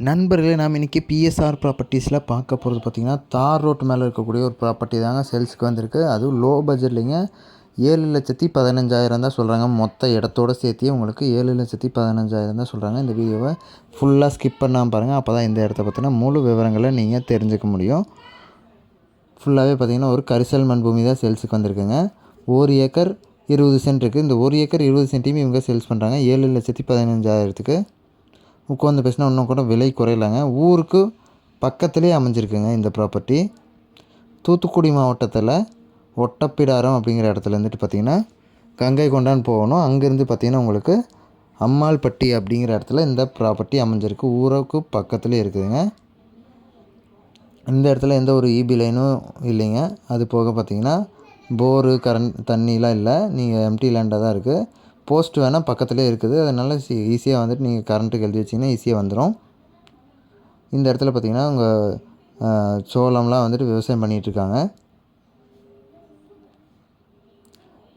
நண்பர்களே நாம் இன்றைக்கி பிஎஸ்ஆர் ப்ராப்பர்ட்டிஸில் பார்க்க போகிறது பார்த்திங்கன்னா தார் ரோட் மேலே இருக்கக்கூடிய ஒரு ப்ராப்பர்ட்டி தாங்க சேல்ஸுக்கு வந்திருக்கு. அதுவும் லோ பட்ஜெட்லிங்க ஏழு லட்சத்தி பதினஞ்சாயிரம் தான் சொல்கிறாங்க மொத்த இடத்தோடு சேர்த்தியே உங்களுக்கு ஏழு லட்சத்தி பதினஞ்சாயிரம் தான் சொல்கிறாங்க இந்த வீடியோவை ஃபுல்லாக ஸ்கிப் பண்ணாமல் பாருங்கள் அப்போ தான் இந்த இடத்த பற்றின முழு விவரங்களை நீங்கள் தெரிஞ்சுக்க முடியும். ஃபுல்லாகவே பார்த்திங்கன்னா ஒரு கரிசல் மண் பூமி தான் சேல்ஸுக்கு வந்திருக்குங்க. ஒரு ஏக்கர் இருபது சென்ட் இருக்குது இந்த ஒரு ஏக்கர் இருபது சென்ட்டையும் இவங்க சேல்ஸ் பண்ணுறாங்க ஏழு லட்சத்தி பதினஞ்சாயிரத்துக்கு. உட்காந்து பேசினா இன்னும் கூட விலை குறையலாங்க. ஊருக்கு பக்கத்துலேயே அமைஞ்சிருக்குங்க இந்த ப்ராப்பர்ட்டி தூத்துக்குடி மாவட்டத்தில் ஒட்டப்பிடாரம் அப்படிங்கிற இடத்துல இருந்துட்டு பார்த்திங்கன்னா கங்கை கொண்டான் போகணும். அங்கேருந்து பார்த்திங்கன்னா உங்களுக்கு அம்மாள்பட்டி அப்படிங்கிற இடத்துல இந்த ப்ராப்பர்ட்டி அமைஞ்சிருக்கு. ஊருக்கு பக்கத்துலேயே இருக்குதுங்க. இந்த இடத்துல எந்த ஒரு இபி லைனும் இல்லைங்க. அது போக பார்த்திங்கன்னா போரு கரண்ட் தண்ணிலாம் இல்லை. நீங்கள் எம்டி லேண்டாக தான் இருக்குது போஸ்ட் வேணால் பக்கத்துலேயே இருக்குது. அதனால் ஈஸியாக வந்துட்டு நீங்கள் கரண்ட்டுக்கு எழுதி வச்சிங்கன்னா ஈஸியாக வந்துடும் இந்த இடத்துல பார்த்திங்கன்னா உங்கள் சோளம்லாம் வந்துட்டு விவசாயம் பண்ணிகிட்ருக்காங்க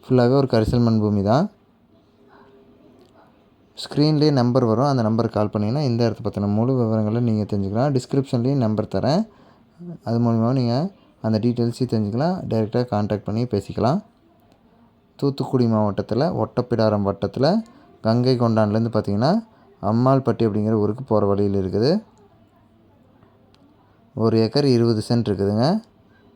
ஃபுல்லாகவே ஒரு கரிசல் மண் பூமி தான். ஸ்க்ரீன்லேயே நம்பர் வரும். அந்த நம்பருக்கு கால் பண்ணிங்கன்னா இந்த இடத்த பற்றின முழு விவரங்களை நீங்கள் தெரிஞ்சுக்கலாம். டிஸ்கிரிப்ஷன்லேயும் நம்பர் தரேன். அது மூலிமா நீங்கள் அந்த டீட்டெயில்ஸையும் தெரிஞ்சுக்கலாம். டைரெக்டாக காண்டாக்ட் பண்ணி பேசிக்கலாம். தூத்துக்குடி மாவட்டத்தில் ஒட்டப்பிடாரம் வட்டத்தில் கங்கை கொண்டான்லேருந்து பார்த்திங்கன்னா அம்மாள்பட்டி அப்படிங்கிற ஊருக்கு போகிற வழியில் இருக்குது. ஒரு ஏக்கர் இருபது சென்ட் இருக்குதுங்க.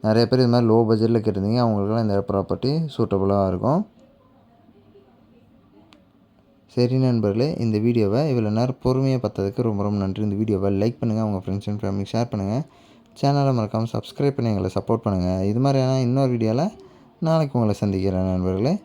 நிறைய பேர் இது மாதிரி லோ பட்ஜெட்டில் கேட்டிருந்தீங்க. அவங்களுக்கெல்லாம் இந்த ப்ராப்பர்ட்டி சூட்டபுளாக இருக்கும். சரி நண்பர்களே இந்த வீடியோவை இவ்வளோ நேரம் பொறுமையாக பார்த்ததுக்கு ரொம்ப ரொம்ப நன்றி. இந்த வீடியோவை லைக் பண்ணுங்கள் உங்கள் ஃப்ரெண்ட்ஸ் அண்ட் ஃபேமிலி ஷேர் பண்ணுங்கள் சேனலை மறக்காமல் சப்ஸ்கிரைப் பண்ணி எங்களை சப்போர்ட் பண்ணுங்கள் இது மாதிரியான இன்னொரு வீடியோவில் நாளைக்கு உங்களை சந்திக்கிறேன் நண்பர்களே.